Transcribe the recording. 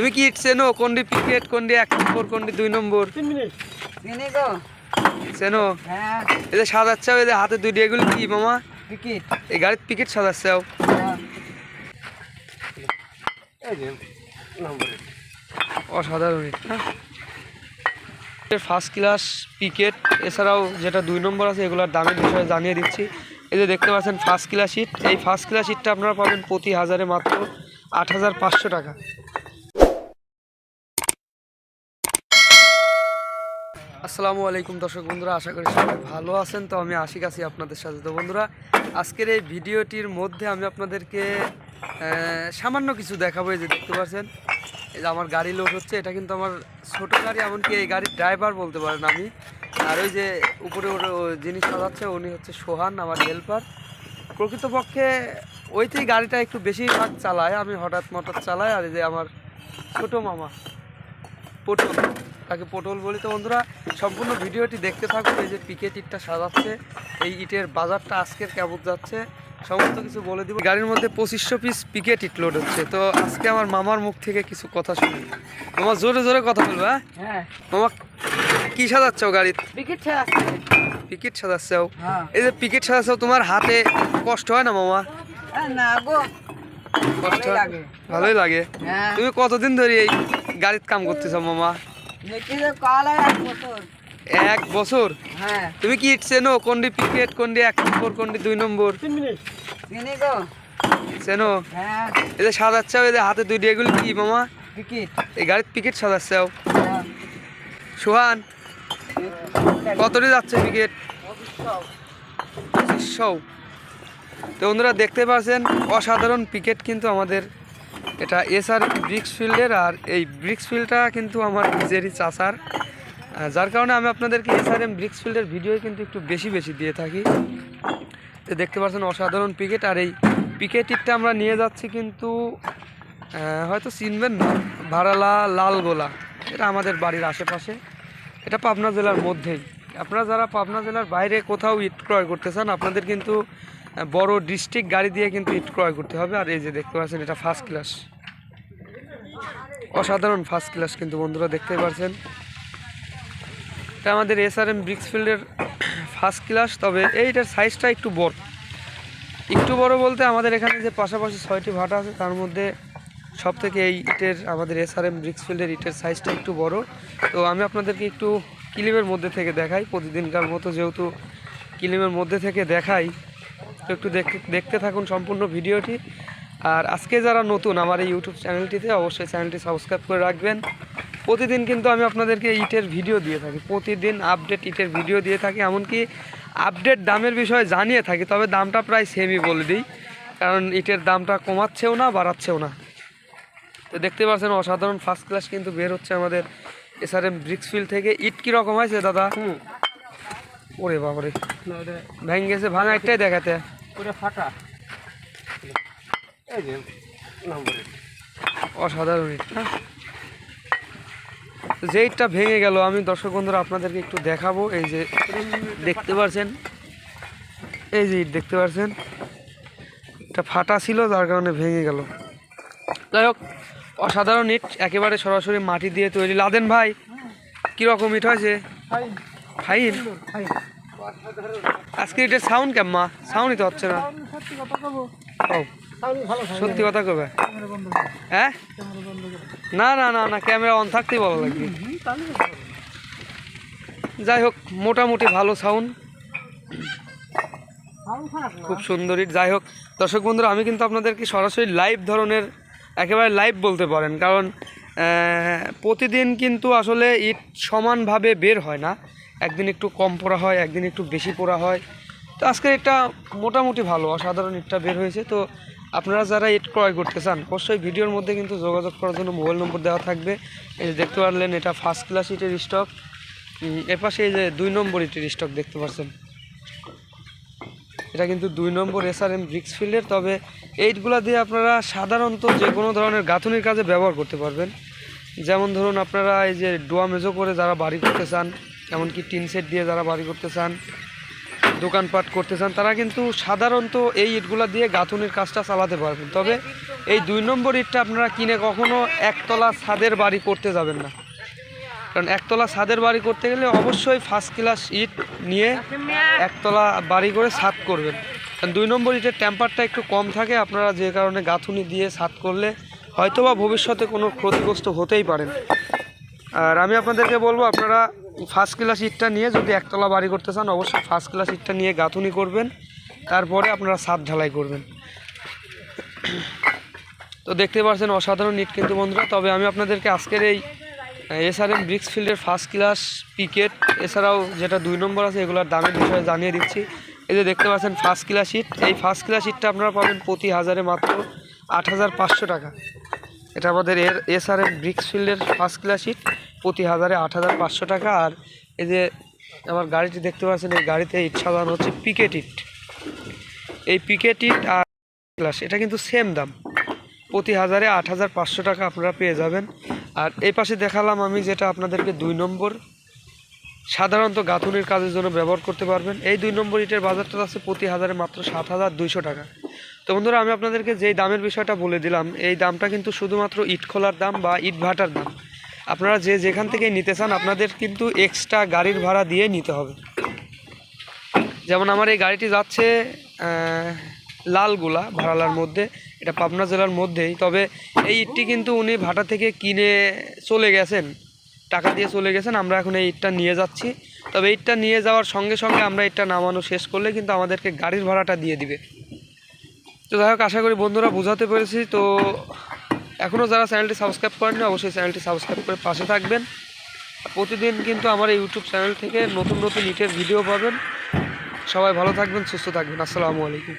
তুমি কি চেনো কোনটি পিকেট কোনটি এক নম্বর কোনটি দুই নম্বর? চিনি গো। চেনো হ্যাঁ। এই যে সাজাচ্ছাও এই যে হাতে দুইটি এগুলো কি মামা? এই গাড়ির পিকেট সাজাচ্ছাও। হ্যাঁ। অসাধারণ ফার্স্ট ক্লাস পিকেট এছাড়াও যেটা দুই নম্বর আছে এগুলোর দামের বিষয়ে জানিয়ে দিচ্ছি। এই যে দেখতে পাচ্ছেন ফার্স্ট ক্লাস ইট এই ফার্স্ট ক্লাস ইটটা আপনারা পাবেন প্রতি হাজারে মাত্র আট হাজার পাঁচশো টাকা। আসসালামু আলাইকুম দর্শক বন্ধুরা, আশা করি সবাই ভালো আছেন। তো আমি আশিক আছি আপনাদের সাথে। তো বন্ধুরা, আজকের এই ভিডিওটির মধ্যে আমি আপনাদেরকে সামান্য কিছু দেখাবো যে দেখতে পাচ্ছেন। এই যে আমার গাড়ি লোড হচ্ছে, এটা কিন্তু আমার ছোট গাড়ি, এমনকি এই গাড়ির ড্রাইভার বলতে পারেন আমি। আর ওই যে উপরে যিনি সাজাচ্ছে, উনি হচ্ছে সোহান, আমার হেল্পার প্রকৃতপক্ষে ওইতেই গাড়িটা একটু বেশিরভাগ চালায়, আমি হঠাৎ মঠাৎ চালাই, আর এই যে আমার ছোট মামা পটল তাকে পটল বলি। তো বন্ধুরা সম্পূর্ণ ভিডিওটি দেখতে থাকুন এই যে পিকেট ইটটা সাজাচ্ছে এই ইটের বাজারটা আজকের কেমন যাচ্ছে সমস্ত কিছু বলে দিব। গাড়ির মধ্যে পঁচিশশো পিস পিকেট ইট লোড হচ্ছে। তো আজকে আমার মামার মুখ থেকে কিছু কথা শুনি। মামা জোরে জোরে কথা বলব হ্যাঁ? হ্যাঁ। মামা কি সাজাচ্ছ ছাড়া আছে। পিকেট সাজাচ্ছাও? হ্যাঁ। এই যে পিকেট সাজাচ্ছাও তোমার হাতে কষ্ট হয় না মামা? না গো কষ্ট ভালোই লাগে। হ্যাঁ। তুমি কতদিন ধরে এই গাড়ির কাম করতেছ মামা? এক বছর। হ্যাঁ। তুমি কি চেনো? কোনটি পিকেট কোনটি এক নম্বর কোনটি দুই নম্বর? চেনো হ্যাঁ। এই যে সাজাচ্ছাও এই যে হাতে দুইটি এগুলো কি মামা? এই গাড়ির পিকেট সাজাচ্ছাও। হ্যাঁ। সোহান কতটি যাচ্ছে পিকেট পঁচিশশো। তো বন্ধুরা দেখতে পাচ্ছেন অসাধারণ পিকেট কিন্তু আমাদের এটা এসআর ব্রিক্স ফিল্ডের আর এই ব্রিক্স ফিল্ডটা কিন্তু আমার নিজেরই চাষার। যার কারণে আমি আপনাদেরকে এসআর এম ব্রিক্স ফিল্ডের ভিডিও কিন্তু একটু বেশি বেশি দিয়ে থাকি। দেখতে পাচ্ছেন অসাধারণ পিকেট আর এই পিকেটিকটা আমরা নিয়ে যাচ্ছি কিন্তু হয়তো চিনবেন না, ভাড়ালা লালগোলা। এটা আমাদের বাড়ির আশেপাশে। এটা পাবনা জেলার মধ্যেই। আপনারা যারা পাবনা জেলার বাইরে কোথাও ইট ক্রয় করতে চান, আপনাদের কিন্তু বড় ডিস্ট্রিক্ট গাড়ি দিয়ে কিন্তু ইট ক্রয় করতে হবে। আর এই যে দেখতে পাচ্ছেন, এটা ফার্স্ট ক্লাস অসাধারণ ফার্স্ট ক্লাস কিন্তু বন্ধুরা দেখতে পাচ্ছেন। এটা আমাদের এস আর এসআরএম ব্রিক্সফিল্ডের ফার্স্ট ক্লাস তবে এইটার সাইজটা একটু বড়। একটু বড় বলতে আমাদের এখানে যে পাশাপাশি ছয়টি ভাটা আছে, তার মধ্যে সব থেকে এই ইটের, আমাদের এস আর এসআরএম ব্রিক্সফিল্ডের ইটের সাইজটা একটু বড়। তো আমি আপনাদেরকে একটু কিলিমের মধ্যে থেকে দেখাই। প্রতিদিনকার মতো যেহেতু কিলিমের মধ্যে থেকে দেখাই তো একটু দেখতে দেখতে থাকুন সম্পূর্ণ ভিডিওটি। আর আজকে যারা নতুন আমার এই ইউটিউব চ্যানেলটিতে অবশ্যই চ্যানেলটি সাবস্ক্রাইব করে রাখবেন। প্রতিদিন কিন্তু আমি আপনাদেরকে ইটের ভিডিও দিয়ে থাকি। প্রতিদিন আপডেট ইটের ভিডিও দিয়ে থাকি। এমনকি আপডেট দামের বিষয়ে জানিয়ে থাকি তবে দামটা প্রায় সেমই বলে দিই। কারণ ইটের দামটা কমাচ্ছেও না বাড়াচ্ছেও না। তো দেখতে পাচ্ছেন অসাধারণ ফার্স্ট ক্লাস কিন্তু বের হচ্ছে আমাদের এসআরএম ব্রিক্সফিল্ড থেকে। ইট কীরকম হয়েছে দাদা? ওরে বাবারে। ভেঙে গেছে ভাঙা একটাই দেখাতে। পুরো ফাটা অসাধারণ ইট না তো যে ইটটা ভেঙে গেল আমি দর্শক বন্ধুরা আপনাদেরকে একটু দেখাবো। এই যে দেখতে পাচ্ছেন এই যে ইট দেখতে পাচ্ছেন এটা ফাটা ছিল যার কারণে ভেঙে গেল। যাই হোক অসাধারণ ইট একেবারে সরাসরি মাটি দিয়ে তৈরি। লাদেন ভাই কীরকম ইট হয়েছে? ফাইন। আজকে এটার সাউন্ড কেমন সাউন্ডই তো হচ্ছে না। সত্যি কথা কবে? হ্যাঁ। না না না না ক্যামেরা অন থাকতেই ভালো লাগবে যাই হোক মোটামুটি ভালো সাউন্ড খুব সুন্দর ইট যাই হোক। দর্শক বন্ধুরা আমি কিন্তু আপনাদেরকে সরাসরি লাইভ ধরনের একেবারে লাইভ বলতে পারেন। কারণ প্রতিদিন কিন্তু আসলে ইট সমানভাবে বের হয় না। একদিন একটু কম পড়া হয়, একদিন একটু বেশি পড়া হয়। তো আজকে এটা মোটামুটি ভালো, অসাধারণ ইটটা বের হয়েছে। তো আপনারা যারা ইট ক্রয় করতে চান, অবশ্যই ভিডিওর মধ্যে কিন্তু যোগাযোগ করার জন্য মোবাইল নম্বর দেওয়া থাকবে। এই যে দেখতে পারলেন, এটা ফার্স্ট ক্লাস ইটের স্টক এর পাশে এই যে দুই নম্বর ইটের স্টক দেখতে পাচ্ছেন এটা কিন্তু দুই নম্বর এসআরএম ব্রিক্স ফিল্ডের তবে এইটগুলো দিয়ে আপনারা সাধারণত যে কোনো ধরনের গাঁথনির কাজে ব্যবহার করতে পারবেন। যেমন ধরুন আপনারা এই যে ডোয়া মেজো করে যারা বাড়ি করতে চান এমনকি টিন সেট দিয়ে যারা বাড়ি করতে চান, দোকানপাট করতে চান, তারা কিন্তু সাধারণত এই ইটগুলো দিয়ে গাঁথুনির কাজটা চালাতে পারবেন। তবে এই দুই নম্বর ইটটা আপনারা কিনে কখনো একতলা ছাদের বাড়ি করতে যাবেন না। কারণ একতলা ছাদের বাড়ি করতে গেলে অবশ্যই ফার্স্ট ক্লাস ইট নিয়ে একতলা বাড়ি করে ছাদ করবেন। কারণ দুই নম্বর ইটের টেম্পারটা একটু কম থাকে, আপনারা যে কারণে গাঁথুনি দিয়ে ছাদ করলে হয়তোবা ভবিষ্যতে কোনো ক্ষতিগ্রস্ত হতেই পারেন আর আমি আপনাদেরকে বলব, আপনারা ফার্স্ট ক্লাস ইটটা নিয়ে যদি একতলা বাড়ি করতে চান, অবশ্যই ফার্স্ট ক্লাস ইটটা নিয়ে গাঁথুনি করবেন। তারপরে আপনারা ছাদ ঢালাই করবেন। তো দেখতে পাচ্ছেন অসাধারণ ইট কিন্তু বন্ধুরা, তবে আমি আপনাদেরকে আজকের এই এসআরএম ব্রিক্স ফিল্ডের ফার্স্ট ক্লাস পিকেট এছাড়াও যেটা দুই নম্বর আছে, এগুলোর দামের বিষয়ে জানিয়ে দিচ্ছি। এই যে দেখতে পাচ্ছেন ফার্স্ট ক্লাস ইট এই ফার্স্ট ক্লাস ইটটা আপনারা পাবেন প্রতি হাজারে মাত্র আট হাজার পাঁচশো টাকা। এটা আমাদের এর এসআরএম ব্রিক্স ফিল্ডের ফার্স্ট ক্লাস ইট প্রতি হাজারে আট হাজার পাঁচশো টাকা। আর এই যে আমার গাড়িটি দেখতে পাচ্ছেন, এই গাড়িতে ইট সাজানো হচ্ছে পিকেট ইট। এই পিকেট ইট আর ক্লাস এটা কিন্তু সেম দাম। প্রতি হাজারে আট হাজার পাঁচশো টাকা আপনারা পেয়ে যাবেন। আর এই পাশে দেখালাম আমি যেটা আপনাদেরকে দুই নম্বর। সাধারণত গাঁথুনির কাজের জন্য ব্যবহার করতে পারবেন। এই দুই নম্বর ইটের বাজারটা আছে প্রতি হাজারে মাত্র সাত হাজার দুইশো টাকা। তো বন্ধুরা, আমি আপনাদেরকে যেই দামের বিষয়টা বলে দিলাম, এই দামটা কিন্তু শুধুমাত্র ইট খোলার দাম বা ইট ভাটার দাম। আপনারা যে যেখান থেকে নিতে চান, আপনাদের কিন্তু এক্সট্রা গাড়ির ভাড়া দিয়ে নিতে হবে। যেমন আমার এই গাড়িটি যাচ্ছে লালগোলা ভাড়ালার মধ্যে, এটা পাবনা জেলার মধ্যেই। তবে এই ইটটি কিন্তু উনি ভাটা থেকে কিনে চলে গেছেন, টাকা দিয়ে চলে গেছেন, আমরা এখন এই ইটটা নিয়ে যাচ্ছি। তবে ইটটা নিয়ে যাওয়ার সঙ্গে সঙ্গে আমরা ইটটা নামানো শেষ করলে কিন্তু আমাদেরকে গাড়ির ভাড়াটা দিয়ে দিবে। তো যাই হোক, আশা করি বন্ধুরা বোঝাতে পেরেছি। তো এখনও যারা চ্যানেলটি সাবস্ক্রাইব করেননি, অবশ্যই চ্যানেলটি সাবস্ক্রাইব করে পাশে থাকবেন। প্রতিদিন কিন্তু আমার এই ইউটিউব চ্যানেল থেকে নতুন নতুন ইটের ভিডিও পাবেন। সবাই ভালো থাকবেন, সুস্থ থাকবেন। আসসালামু আলাইকুম।